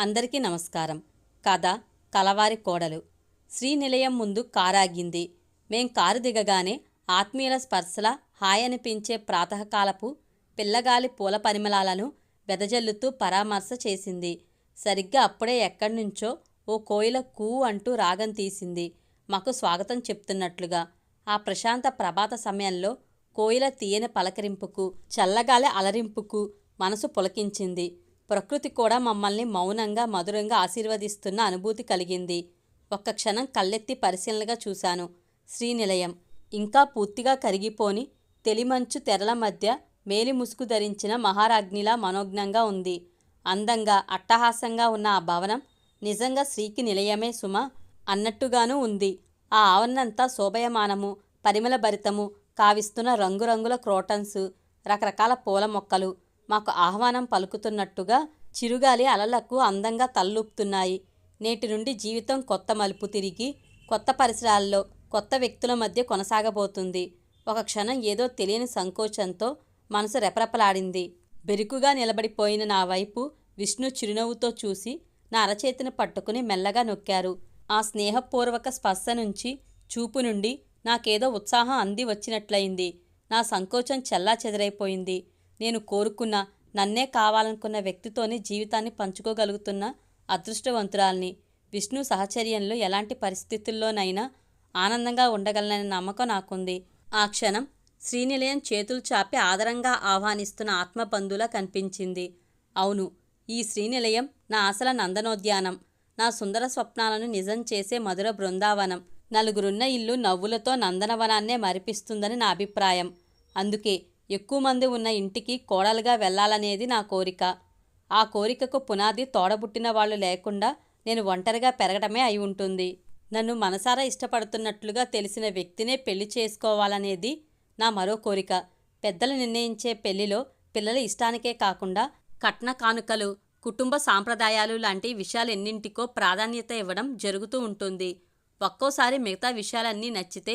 అందరికీ నమస్కారం. కథ కలవారి కోడలు. శ్రీనిలయం ముందు కారాగింది. మేం కారు దిగగానే ఆత్మీయుల స్పర్శల హాయనిపించే ప్రాతకాలపు పిల్లగాలి పూల పరిమళాలను వెదజల్లుతూ పరామర్శ చేసింది. సరిగ్గా అప్పుడే ఎక్కడి నుంచో ఓ కోయిల కూ అంటూ రాగం తీసింది. మాకు స్వాగతం చెప్తున్నట్లుగా. ఆ ప్రశాంత ప్రభాత సమయంలో కోయిల తీయని పలకరింపుకు చల్లగాలి అలరింపుకు మనసు పులకించింది. ప్రకృతి కూడా మమ్మల్ని మౌనంగా మధురంగా ఆశీర్వదిస్తున్న అనుభూతి కలిగింది. ఒక్క క్షణం కళ్ళెత్తి పరిశీలనగా చూశాను. శ్రీనిలయం ఇంకా పూర్తిగా కరిగిపోని తెలిమంచు తెరల మధ్య మేలి ముసుగు ధరించిన మహారాజ్ఞిలా మనోజ్ఞంగా ఉంది. అందంగా అట్టహాసంగా ఉన్న ఆ భవనం నిజంగా శ్రీకి నిలయమే సుమ అన్నట్టుగానూ ఉంది. ఆ ఆవరణంతా శోభయమానము పరిమళభరితము కావిస్తున్న రంగురంగుల క్రోటన్స్ రకరకాల పూల మొక్కలు మాకు ఆహ్వానం పలుకుతున్నట్టుగా చిరుగాలి అలలకు అందంగా తల్లూపుతున్నాయి. నేటి నుండి జీవితం కొత్త మలుపు తిరిగి కొత్త పరిసరాల్లో కొత్త వ్యక్తుల మధ్య కొనసాగబోతుంది. ఒక క్షణం ఏదో తెలియని సంకోచంతో మనసు రెపరెపలాడింది. బెరుకుగా నిలబడిపోయిన నా వైపు విష్ణు చిరునవ్వుతో చూసి నా అరచేతిని పట్టుకుని మెల్లగా నొక్కారు. ఆ స్నేహపూర్వక స్పర్శ నుంచి చూపు నుండి నాకేదో ఉత్సాహం అంది వచ్చినట్లయింది. నా సంకోచం చల్లా చెదరైపోయింది నేను కోరుకున్న నన్నే కావాలనుకున్న వ్యక్తితోనే జీవితాన్ని పంచుకోగలుగుతున్న అదృష్టవంతురాల్ని. విష్ణు సహచర్యంలో ఎలాంటి పరిస్థితుల్లోనైనా ఆనందంగా ఉండగలననే నమ్మకం నాకుంది. ఆ క్షణం శ్రీనిలయం చేతులు చాపి ఆదరంగా ఆహ్వానిస్తున్న ఆత్మబంధులా కనిపించింది. అవును ఈ శ్రీనిలయం నా అసల నందనోద్యానం. నా సుందర స్వప్నాలను నిజం చేసే మధుర బృందావనం. నలుగురున్న ఇల్లు నవ్వులతో నందనవనాన్నే మరిపిస్తుందని నా అభిప్రాయం. అందుకే ఎక్కువ మంది ఉన్న ఇంటికి కోడలుగా వెళ్ళాలనేది నా కోరిక. ఆ కోరికకు పునాది తోడబుట్టిన వాళ్ళు లేకుండా నేను ఒంటరిగా పెరగడమే అయి ఉంటుంది. నన్ను మనసారా ఇష్టపడుతున్నట్లుగా తెలిసిన వ్యక్తినే పెళ్ళి చేసుకోవాలనేది నా మరో కోరిక. పెద్దలు నిర్ణయించే పెళ్ళిలో పిల్లల ఇష్టానికే కాకుండా కట్న కానుకలు కుటుంబ సాంప్రదాయాలు లాంటి విషయాలెన్నింటికో ప్రాధాన్యత ఇవ్వడం జరుగుతూ ఉంటుంది. ఒక్కోసారి మిగతా విషయాలన్నీ నచ్చితే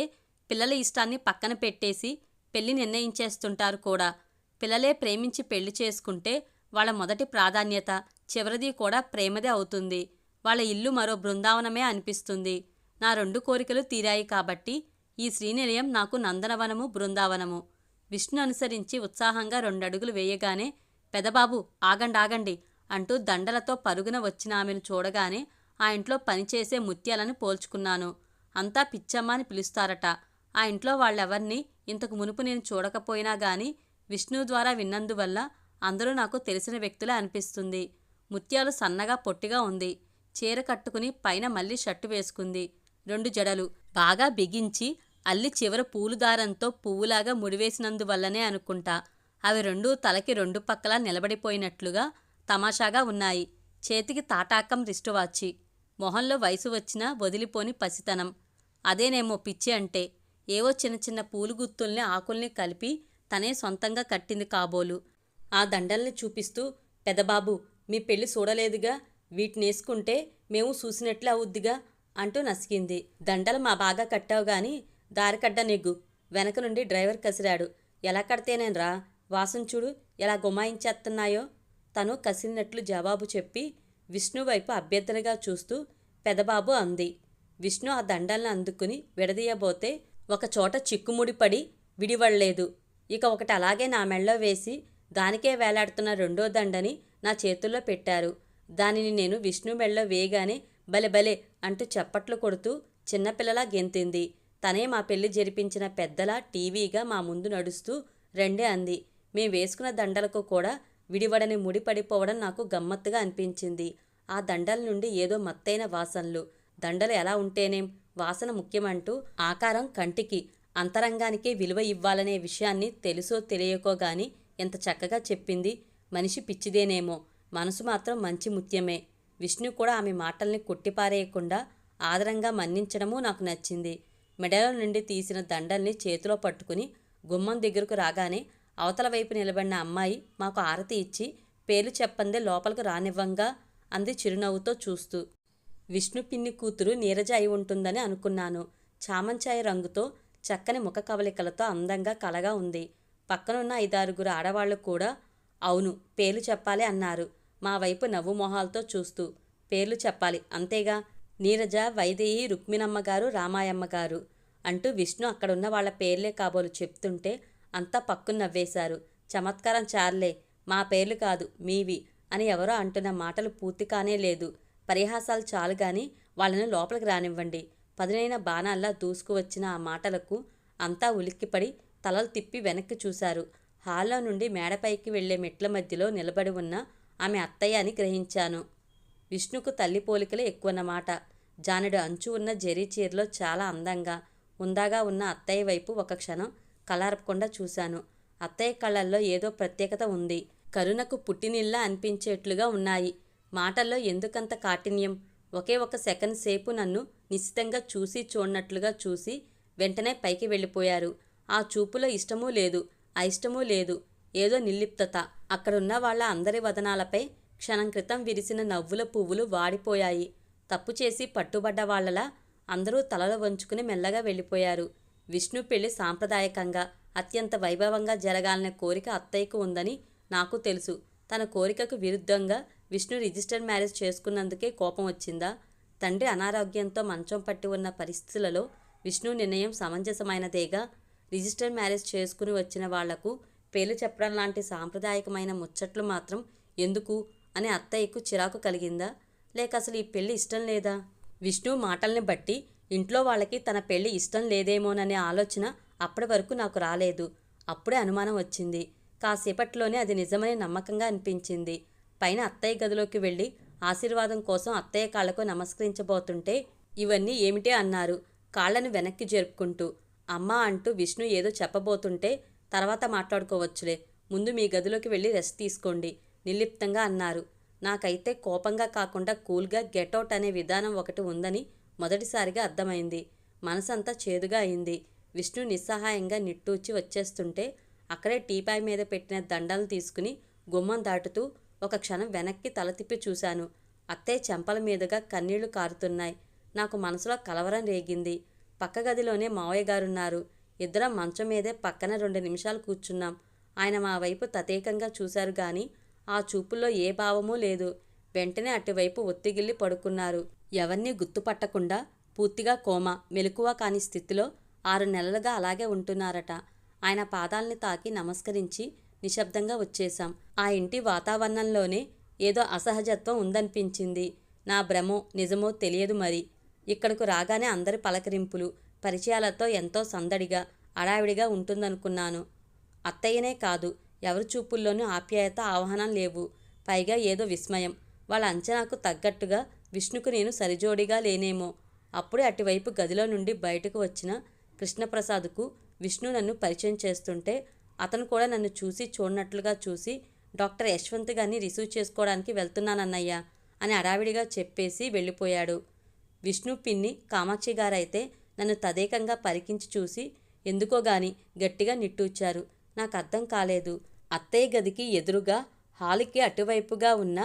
పిల్లల ఇష్టాన్ని పక్కన పెట్టేసి పెళ్ళి నిర్ణయించేస్తుంటారు కూడా. పిల్లలే ప్రేమించి పెళ్ళి చేసుకుంటే వాళ్ళ మొదటి ప్రాధాన్యత చివరిది కూడా ప్రేమదే అవుతుంది. వాళ్ళ ఇల్లు మరో బృందావనమే అనిపిస్తుంది. నా రెండు కోరికలు తీరాయి కాబట్టి ఈ శ్రీనిలయం నాకు నందనవనము బృందావనము. విష్ణు అనుసరించి ఉత్సాహంగా రెండడుగులు వేయగానే పెదబాబు ఆగండాగండి అంటూ దండలతో పరుగున వచ్చిన ఆమెను చూడగానే ఆ ఇంట్లో పనిచేసే ముత్యాలను పోల్చుకున్నాను. అంతా పిచ్చమ్మ అని పిలుస్తారట. ఆ ఇంట్లో వాళ్ళెవర్ని ఇంతకు మునుపు నేను చూడకపోయినా గాని విష్ణు ద్వారా విన్నందువల్ల అందరూ నాకు తెలిసిన వ్యక్తులే అనిపిస్తుంది. ముత్యాలు సన్నగా పొట్టిగా ఉంది. చీర కట్టుకుని పైన మళ్ళీ షర్టు వేసుకుంది. రెండు జడలు. బాగా బిగించి అల్లి చివర పూలు దారంతో పువ్వులాగా ముడివేసినందువల్లనే అనుకుంటా. అవి రెండూ తలకి రెండు పక్కలా నిలబడిపోయినట్లుగా తమాషాగా ఉన్నాయి. చేతికి తాటాకం రిస్టు వాచి మొహంలో వయసు వచ్చినా వదిలిపోని పసితనం. అదేనేమో పిచ్చి అంటే ఏవో చిన్న చిన్న పూలు గుత్తుల్ని ఆకుల్ని కలిపి తనే సొంతంగా కట్టింది కాబోలు. ఆ దండల్ని చూపిస్తూ పెదబాబు మీ పెళ్ళి చూడలేదుగా వీటినేసుకుంటే మేము చూసినట్లే అవుద్దిగా అంటూ నసికింది. దండలు మా బాగా కట్టావు గాని దారికడ్డ నెగ్గు వెనక నుండి డ్రైవర్ కసిరాడు. ఎలా కడితేనేన్రా వాసన చూడు ఎలా గుమాయించేస్తున్నాయో తను కసిరినట్లు జవాబు చెప్పి విష్ణు వైపు అభ్యర్థనగా చూస్తూ పెదబాబు అంది. విష్ణు ఆ దండల్ని అందుకుని విడదీయబోతే ఒకచోట చిక్కుముడిపడి విడివడలేదు. ఇక ఒకటి అలాగే నా మెళ్ళో వేసి దానికే వేలాడుతున్న రెండో దండని నా చేతుల్లో పెట్టారు. దానిని నేను విష్ణు మెళ్ళో వేయగానే భలే భలే అంటూ చప్పట్లు కొడుతూ చిన్నపిల్లలా గెంతింది. తనే మా పెళ్ళి జరిపించిన పెద్దలా టీవీగా మా ముందు నడుస్తూ రెండే అంది. మేం వేసుకున్న దండలకు కూడా విడివడని ముడిపడిపోవడం నాకు గమ్మత్తుగా అనిపించింది. ఆ దండల నుండి ఏదో మత్తైన వాసనలు. దండలు ఎలా ఉంటేనేం? వాసన ముఖ్యమంటూ ఆకారం కంటికి అంతరంగానికే విలువ ఇవ్వాలనే విషయాన్ని తెలుసో తెలియకో గాని ఎంత చక్కగా చెప్పింది మనిషి పిచ్చిదేనేమో. మనసు మాత్రం మంచి ముత్యమే. విష్ణు కూడా ఆమె మాటల్ని కొట్టిపారేయకుండా ఆదరంగా మన్నించడమూ నాకు నచ్చింది. మెడల నుండి తీసిన దండల్ని చేతిలో పట్టుకుని గుమ్మం దగ్గరకు రాగానే అవతల వైపు నిలబడిన అమ్మాయి మాకు ఆరతి ఇచ్చి పేర్లు చెప్పందే లోపలికి రానివ్వంగా అంది చిరునవ్వుతో చూస్తూ. విష్ణు పిన్ని కూతురు నీరజ అయి ఉంటుందని అనుకున్నాను. చామంచాయ రంగుతో చక్కని ముఖ కవలికలతో అందంగా కలగా ఉంది. పక్కనున్న ఐదారుగురు ఆడవాళ్ళు కూడా అవును పేర్లు చెప్పాలి అన్నారు. మా వైపు నవ్వు మొహాలతో చూస్తూ పేర్లు చెప్పాలి అంతేగా? నీరజ వైదేయి రుక్మిణమ్మ గారు రామాయమ్మ గారు అంటూ విష్ణు అక్కడున్న వాళ్ళ పేర్లే కాబోలు చెప్తుంటే అంతా పక్కు నవ్వేశారు. చమత్కారం చార్లే మా పేర్లు కాదు మీవి అని ఎవరో అంటున్న మాటలు పూర్తి కానే లేదు. పరిహాసాలు చాలు గాని వాళ్ళను లోపలికి రానివ్వండి. పదునైన బాణాల్లా దూసుకువచ్చిన ఆ మాటలకు అంతా ఉలిక్కిపడి తలలు తిప్పి వెనక్కి చూశారు. హాల్లో నుండి మేడపైకి వెళ్ళే మెట్ల మధ్యలో నిలబడి ఉన్న ఆమె అత్తయ్య అని గ్రహించాను. విష్ణుకు తల్లి పోలికలే ఎక్కువన్నమాట. జానుడు అంచు ఉన్న జరీ చీరలో చాలా అందంగా ఉందాగా ఉన్న అత్తయ్య వైపు ఒక క్షణం కలారపకుండా చూశాను. అత్తయ్య కళ్ళల్లో ఏదో ప్రత్యేకత ఉంది. కరుణకు పుట్టినిల్లా అనిపించేట్లుగా ఉన్నాయి. మాటల్లో ఎందుకంత కాఠిన్యం? ఒకే ఒక సెకండ్ సేపు నన్ను నిశ్చితంగా చూసి చూడనట్లుగా చూసి వెంటనే పైకి వెళ్ళిపోయారు. ఆ చూపులో ఇష్టమూ లేదు అయిష్టమూ లేదు. ఏదో నిర్లిప్తత. అక్కడున్న వాళ్ళ అందరి వదనాలపై క్షణం క్రితం విరిసిన నవ్వుల పువ్వులు వాడిపోయాయి. తప్పు చేసి పట్టుబడ్డ వాళ్ళలా అందరూ తలలు వంచుకుని మెల్లగా వెళ్ళిపోయారు. విష్ణు పెళ్ళి సాంప్రదాయకంగా అత్యంత వైభవంగా జరగాలనే కోరిక అత్తయ్యకు ఉందని నాకు తెలుసు. తన కోరికకు విరుద్ధంగా విష్ణు రిజిస్టర్ మ్యారేజ్ చేసుకున్నందుకే కోపం వచ్చిందా? తండ్రి అనారోగ్యంతో మంచం పట్టి ఉన్న పరిస్థితులలో విష్ణు నిర్ణయం సమంజసమైనదేగా? రిజిస్టర్ మ్యారేజ్ చేసుకుని వచ్చిన వాళ్ళకు పేర్లు చెప్పడం లాంటి సాంప్రదాయకమైన ముచ్చట్లు మాత్రం ఎందుకు? అని అత్తయ్యకు చిరాకు కలిగిందా? లేక అసలు ఈ పెళ్ళి ఇష్టం లేదా? విష్ణు మాటల్ని బట్టి ఇంట్లో వాళ్ళకి తన పెళ్ళి ఇష్టం లేదేమోననే ఆలోచన అప్పటి వరకు నాకు రాలేదు. అప్పుడే అనుమానం వచ్చింది. కాసేపట్లోనే అది నిజమని నమ్మకంగా అనిపించింది. పైన అత్తయ్య గదిలోకి వెళ్ళి ఆశీర్వాదం కోసం అత్తయ్య కాళ్ళకు నమస్కరించబోతుంటే ఇవన్నీ ఏమిటే? అన్నారు. కాళ్ళను వెనక్కి జరుపుకుంటూ అమ్మా అంటూ విష్ణు ఏదో చెప్పబోతుంటే తర్వాత మాట్లాడుకోవచ్చులే. ముందు మీ గదిలోకి వెళ్ళి రెస్ట్ తీసుకోండి నిర్లిప్తంగా అన్నారు. నాకైతే కోపంగా కాకుండా కూల్గా గెటౌట్ అనే విధానం ఒకటి ఉందని మొదటిసారిగా అర్థమైంది. మనసంతా చేదుగా అయింది. విష్ణు నిస్సహాయంగా నిట్టూచి వచ్చేస్తుంటే అక్కడే టీపాయ్ మీద పెట్టిన దండాలు తీసుకుని గుమ్మం దాటుతూ ఒక క్షణం వెనక్కి తల తిప్పి చూశాను. అత్తయ్య చెంపల మీదుగా కన్నీళ్ళు కారుతున్నాయి. నాకు మనసులో కలవరం రేగింది. పక్క గదిలోనే మావయ్య గారున్నారు. ఇద్దరం మంచం మీదే పక్కన రెండు నిమిషాలు కూర్చున్నాం. ఆయన మా వైపు తతేకంగా చూశారు గాని ఆ చూపుల్లో ఏ భావమూ లేదు. వెంటనే అటువైపు ఒత్తిగిల్లి పడుకున్నారు. ఎవరినీ గుర్తుపట్టకుండా పూర్తిగా కోమ మెలకువ కాని స్థితిలో ఆరు నెలలుగా అలాగే ఉంటున్నారట. ఆయన పాదాల్ని తాకి నమస్కరించి నిశ్శబ్దంగా వచ్చేశాం. ఆ ఇంటి వాతావరణంలోనే ఏదో అసహజత్వం ఉందనిపించింది. నా భ్రమో నిజమో తెలియదు మరి. ఇక్కడకు రాగానే అందరి పలకరింపులు పరిచయాలతో ఎంతో సందడిగా అడావిడిగా ఉంటుందనుకున్నాను. అత్తయ్యనే కాదు ఎవరి చూపుల్లోనూ ఆప్యాయత ఆహ్వానం లేవు. పైగా ఏదో విస్మయం. వాళ్ళ అంచనాకు తగ్గట్టుగా విష్ణుకు నేను సరిజోడిగా లేనేమో. అప్పుడే అటువైపు గదిలో నుండి బయటకు వచ్చిన కృష్ణప్రసాద్కు విష్ణు నన్ను పరిచయం చేస్తుంటే అతను కూడా నన్ను చూసి చూడనట్లుగా చూసి డాక్టర్ యశ్వంత్ గారిని రిసీవ్ చేసుకోవడానికి వెళ్తున్నానన్నయ్యా అని అడావిడిగా చెప్పేసి వెళ్ళిపోయాడు. విష్ణు పిన్ని కామాక్షి గారైతే నన్ను తదేకంగా పరికించి చూసి ఎందుకో గాని గట్టిగా నిట్టూచారు నాకు అర్థం కాలేదు. అత్తయ్య గదికి ఎదురుగా హాలుకి అటువైపుగా ఉన్న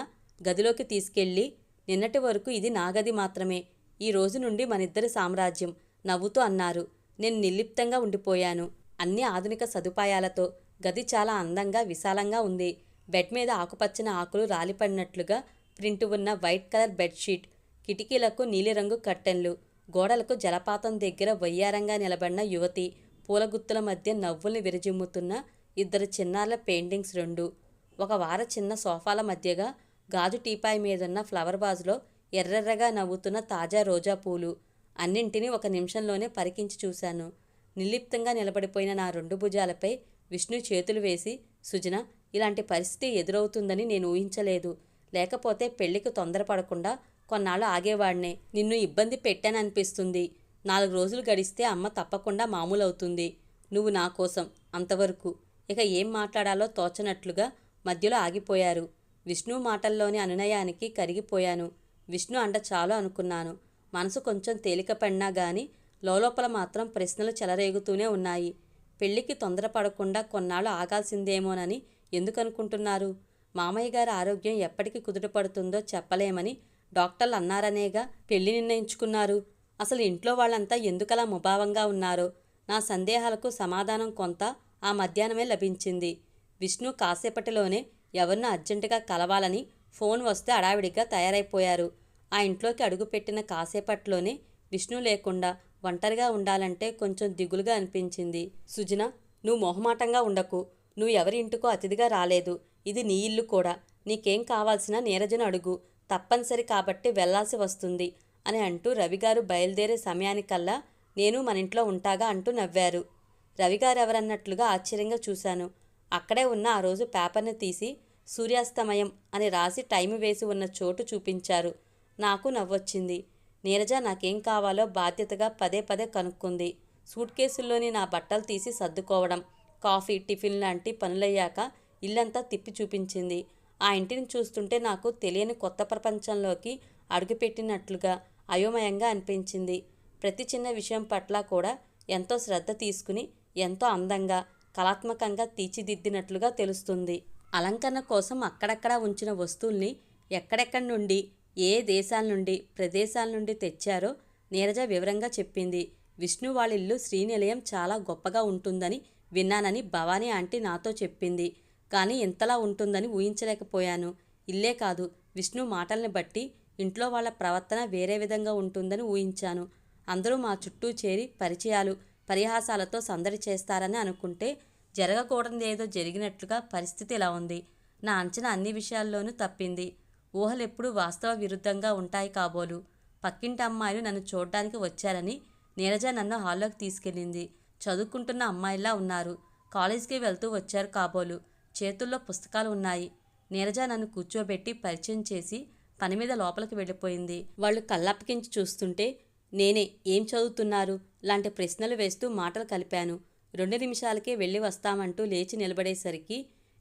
గదిలోకి తీసుకెళ్ళి నిన్నటి వరకు ఇది నా గది మాత్రమే. ఈ రోజు నుండి మనిద్దరి సామ్రాజ్యం నవ్వుతూ అన్నారు. నేను నిర్లిప్తంగా ఉండిపోయాను. అన్ని ఆధునిక సదుపాయాలతో గది చాలా అందంగా విశాలంగా ఉంది. బెడ్ మీద ఆకుపచ్చని ఆకులు రాలిపడినట్లుగా ప్రింట్ ఉన్న వైట్ కలర్ బెడ్షీట్ కిటికీలకు నీలిరంగు కట్టెన్లు గోడలకు జలపాతం దగ్గర వయ్యారంగా నిలబడిన యువతి పూలగుత్తుల మధ్య నవ్వుల్ని విరజిమ్ముతున్న ఇద్దరు చిన్నారుల పెయింటింగ్స్ రెండు. ఒక వార చిన్న సోఫాల మధ్యగా గాజు టీపాయ్ మీదున్న ఫ్లవర్ బాజ్లో ఎర్రెర్రగా నవ్వుతున్న తాజా రోజా పూలు. అన్నింటినీ ఒక నిమిషంలోనే పరికించి చూశాను. నిర్లిప్తంగా నిలబడిపోయిన నా రెండు భుజాలపై విష్ణు చేతులు వేసి సుజన ఇలాంటి పరిస్థితి ఎదురవుతుందని నేను ఊహించలేదు. లేకపోతే పెళ్ళికి తొందరపడకుండా కొన్నాళ్ళు ఆగేవాడినే. నిన్ను ఇబ్బంది పెట్టాననిపిస్తుంది. నాలుగు రోజులు గడిస్తే అమ్మ తప్పకుండా మామూలవుతుంది. నువ్వు నా కోసం అంతవరకు. ఇక ఏం మాట్లాడాలో తోచనట్లుగా మధ్యలో ఆగిపోయారు. విష్ణు మాటల్లోని అనునయానికి కరిగిపోయాను. విష్ణు అండ చాలు అనుకున్నాను. మనసు కొంచెం తేలికపడినా గాని లోలోపల మాత్రం ప్రశ్నలు చెలరేగుతూనే ఉన్నాయి. పెళ్ళికి తొందరపడకుండా కొన్నాళ్ళు ఆగాల్సిందేమోనని ఎందుకనుకుంటున్నారు? మామయ్య గారి ఆరోగ్యం ఎప్పటికి కుదుటపడుతుందో చెప్పలేమని డాక్టర్లు అన్నారనేగా పెళ్ళి నిర్ణయించుకున్నారు. అసలు ఇంట్లో వాళ్ళంతా ఎందుకలా ముభావంగా ఉన్నారో? నా సందేహాలకు సమాధానం కొంత ఆ మధ్యాహ్నమే లభించింది. విష్ణు కాసేపటిలోనే ఎవరినో అర్జెంటుగా కలవాలని ఫోన్ వస్తే అడావిడిగా తయారైపోయారు. ఆ ఇంట్లోకి అడుగుపెట్టిన కాసేపట్లోనే విష్ణు లేకుండా ఒంటరిగా ఉండాలంటే కొంచెం దిగులుగా అనిపించింది. సుజన నువ్వు మొహమాటంగా ఉండకు. నువ్వు ఎవరి ఇంటికో అతిథిగా రాలేదు. ఇది నీ ఇల్లు కూడా. నీకేం కావాల్సిన నీరజను అడుగు. తప్పనిసరి కాబట్టి వెళ్ళాల్సి వస్తుంది అని అంటూ రవిగారు బయలుదేరే సమయానికల్లా నేను మన ఇంట్లో ఉంటాగా అంటూ నవ్వారు. రవిగారు ఎవరన్నట్లుగా ఆశ్చర్యంగా చూశాను. అక్కడే ఉన్న ఆ రోజు పేపర్ని తీసి సూర్యాస్తమయం అని రాసి టైం వేసి ఉన్న చోటు చూపించారు. నాకు నవ్వొచ్చింది. నీరజ నాకేం కావాలో బాధ్యతగా పదే పదే కనుక్కుంది. సూట్ కేసుల్లోని నా బట్టలు తీసి సర్దుకోవడం కాఫీ టిఫిన్ లాంటి పనులయ్యాక ఇల్లంతా తిప్పి చూపించింది. ఆ ఇంటిని చూస్తుంటే నాకు తెలియని కొత్త ప్రపంచంలోకి అడుగుపెట్టినట్లుగా అయోమయంగా అనిపించింది. ప్రతి చిన్న విషయం పట్ల కూడా ఎంతో శ్రద్ధ తీసుకుని ఎంతో అందంగా కళాత్మకంగా తీర్చిదిద్దినట్లుగా తెలుస్తుంది. అలంకరణ కోసం అక్కడక్కడ ఉంచిన వస్తువుల్ని ఎక్కడెక్కడి నుండి ఏ దేశాల నుండి ప్రదేశాల నుండి తెచ్చారో నీరజ వివరంగా చెప్పింది. విష్ణు వాళ్ళ ఇల్లు శ్రీనిలయం చాలా గొప్పగా ఉంటుందని విన్నానని భవానీ ఆంటీ నాతో చెప్పింది. కానీ ఇంతలా ఉంటుందని ఊహించలేకపోయాను. ఇల్లే కాదు విష్ణు మాటల్ని బట్టి ఇంట్లో వాళ్ళ ప్రవర్తన వేరే విధంగా ఉంటుందని ఊహించాను. అందరూ మా చుట్టూ చేరి పరిచయాలు పరిహాసాలతో సందడి చేస్తారని అనుకుంటే జరగకూడదేదో జరిగినట్లుగా పరిస్థితి ఇలా ఉంది. నా అంచనా అన్ని విషయాల్లోనూ తప్పింది. ఊహలెప్పుడూ వాస్తవ విరుద్ధంగా ఉంటాయి కాబోలు. పక్కింటి అమ్మాయిలు నన్ను చూడడానికి వచ్చారని నీరజ నన్ను హాల్లోకి తీసుకెళ్ళింది. చదువుకుంటున్న అమ్మాయిలా ఉన్నారు. కాలేజీకి వెళ్తూ వచ్చారు కాబోలు. చేతుల్లో పుస్తకాలు ఉన్నాయి. నీరజ నన్ను కూర్చోబెట్టి పరిచయం చేసి పని మీద లోపలికి వెళ్ళిపోయింది. వాళ్ళు కళ్ళప్పకించి చూస్తుంటే నేనే ఏం చదువుతున్నారు? లాంటి ప్రశ్నలు వేస్తూ మాటలు కలిపాను. రెండు నిమిషాలకే వెళ్ళి వస్తామంటూ లేచి నిలబడేసరికి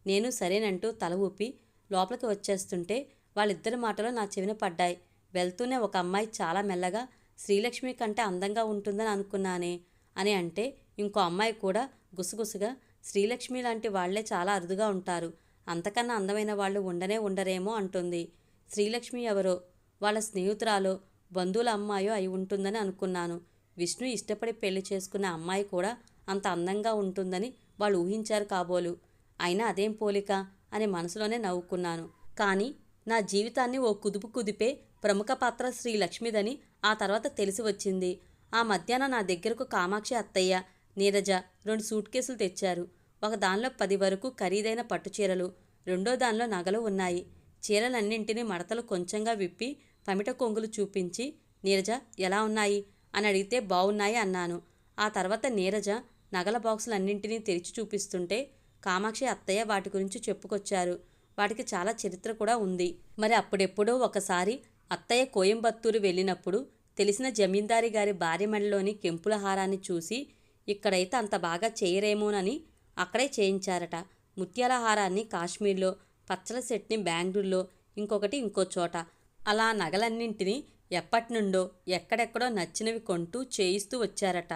నేను సరేనంటూ తల ఊపి లోపలికి వచ్చేస్తుంటే వాళ్ళిద్దరి మాటలు నా చెవిన పడ్డాయి. వెళ్తూనే ఒక అమ్మాయి చాలా మెల్లగా శ్రీలక్ష్మి కంటే అందంగా ఉంటుందని అనుకున్నానే అని అంటే ఇంకో అమ్మాయి కూడా గుసగుసగా శ్రీలక్ష్మి లాంటి వాళ్ళే చాలా అరుదుగా ఉంటారు. అంతకన్నా అందమైన వాళ్ళు ఉండనే ఉండరేమో అంటుంది. శ్రీలక్ష్మి ఎవరో? వాళ్ళ స్నేహితురాలో బంధువుల అమ్మాయో అయి ఉంటుందని అనుకున్నాను. విష్ణు ఇష్టపడి పెళ్ళి చేసుకున్న అమ్మాయి కూడా అంత అందంగా ఉంటుందని వాళ్ళు ఊహించారు కాబోలు. అయినా అదేం పోలిక? అని మనసులోనే నవ్వుకున్నాను. కానీ నా జీవితాన్ని ఓ కుదుపు కుదిపే ప్రముఖ పాత్ర శ్రీ లక్ష్మిదని ఆ తర్వాత తెలిసి వచ్చింది. ఆ మధ్యాహ్నం నా దగ్గరకు కామాక్షి అత్తయ్య నీరజ రెండు సూట్ కేసులు తెచ్చారు. ఒక దానిలో పది వరకు ఖరీదైన పట్టు చీరలు రెండో దానిలో నగలు ఉన్నాయి. చీరలన్నింటినీ మడతలు కొంచెంగా విప్పి పమిట కొంగులు చూపించి నీరజ ఎలా ఉన్నాయి? అని అడిగితే బాగున్నాయి అన్నాను. ఆ తర్వాత నీరజ నగల బాక్సులన్నింటినీ తెరిచి చూపిస్తుంటే కామాక్షి అత్తయ్య వాటి గురించి చెప్పుకొచ్చారు. వాటికి చాలా చరిత్ర కూడా ఉంది. మరి అప్పుడెప్పుడో ఒకసారి అత్తయ్య కోయంబత్తూరు వెళ్ళినప్పుడు తెలిసిన జమీందారి గారి భార్య మెడలోని కెంపుల హారాన్ని చూసి ఇక్కడైతే అంత బాగా చేయరేమోనని అక్కడే చేయించారట. ముత్యాల హారాన్ని కాశ్మీర్లో పచ్చల సెట్ని బెంగళూరులో ఇంకొకటి ఇంకో చోట. అలా నగలన్నింటినీ ఎప్పటి నుండో ఎక్కడెక్కడో నచ్చినవి కొంటూ చేయిస్తూ వచ్చారట.